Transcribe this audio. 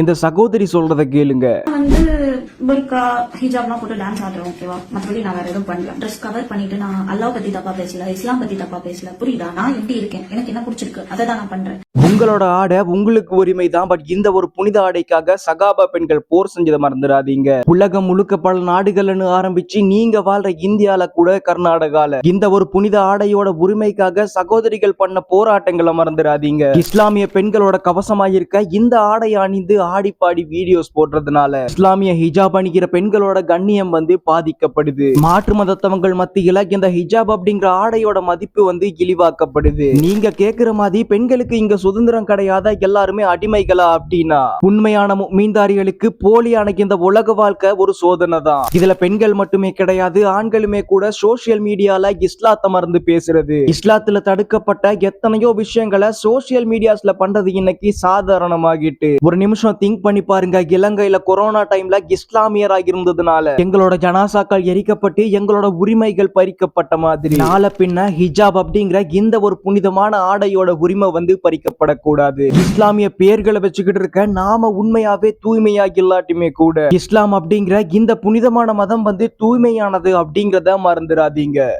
இந்த சகோதரி சொல்றத கேளுங்க. வந்து புர்கா ஹிஜாப்லாம் போட்டு டான்ஸ் ஆடுறேன் ஓகேவா மற்றபடி நான் வேற எதுவும் பண்ணல. ட்ரெஸ் கவர் பண்ணிட்டு நான் அல்லாஹ் பத்தி தப்பா பேசல இஸ்லாம் பத்தி தப்பா பேசல. புரியுதா? நான் எப்படி இருக்கேன்? எனக்கு என்ன பிடிச்சிருக்கு? அதை தான் நான் பண்றேன். உங்களோட ஆடை உங்களுக்கு உரிமை தான் பட் இந்த ஒரு புனித ஆடைக்காக சகாபா பெண்கள் போர் செஞ்சதை மறந்துடாதீங்க. உலகம் முழுக்க பல நாடுகள்னு ஆரம்பிச்சு நீங்க வாழ்ற இந்தியால கூட கர்நாடகால. இந்த ஒரு புனித ஆடையோட உரிமைக்காக சகோதரிகள் பண்ண போராட்டங்களை மறந்துடாதீங்க. இஸ்லாமிய பெண்களோட கவசமாயிருக்க இந்த ஆடை அணிந்து ஆடி பாடி வீடியோஸ் போடுறதுனால இஸ்லாமிய ஹிஜாப் அணிகிற பெண்களோட கண்ணியம் வந்து பாதிக்கப்படுது. மாற்று மதத்தவங்கள் மத்தியில இந்த ஹிஜாப் அப்படிங்கிற ஆடையோட மதிப்பு வந்து இழிவாக்கப்படுது. நீங்க கேக்குற மாதிரி பெண்களுக்கு இங்க சுதந்திரம் கிடையாத? எல்லாருமே அடிமைகளா அப்படின்னா? உண்மையான மீன்தாரிகளுக்கு போலியான இந்த உலக வாழ்க்கை ஒரு சோதனை தான். இதுல பெண்கள் மட்டுமே கிடையாது ஆண்களுமே கூட சோசியல் மீடியால இஸ்லாத்த மறந்து பேசுறது. இஸ்லாத்துல தடுக்கப்பட்ட எத்தனையோ விஷயங்களை சோசியல் மீடியாஸ்ல பண்றது இன்னைக்கு சாதாரணமாகிட்டு. ஒரு நிமிஷம் திங்க் பண்ணி பாருங்க இலங்கையில கொரோனா டைம்ல இஸ்லாமியராக இருந்ததுனால எங்களோட ஜனாசாக்கள் எரிக்கப்பட்டு எங்களோட உரிமைகள் பறிக்கப்பட்ட மாதிரி. நாள பின்ன ஹிஜாப் அப்படிங்கிற இந்த ஒரு புனிதமான ஆடையோட உரிமை வந்து பறிக்கப்படக்கூடாது. இஸ்லாமிய பேர்களை வச்சுக்கிட்டு இருக்க நாம உண்மையாவே தூய்மையாக இல்லாட்டுமே கூட. இஸ்லாம் அப்படிங்கிற இந்த புனிதமான மதம் வந்து தூய்மையானது அப்படிங்கறத மறந்துடாதீங்க.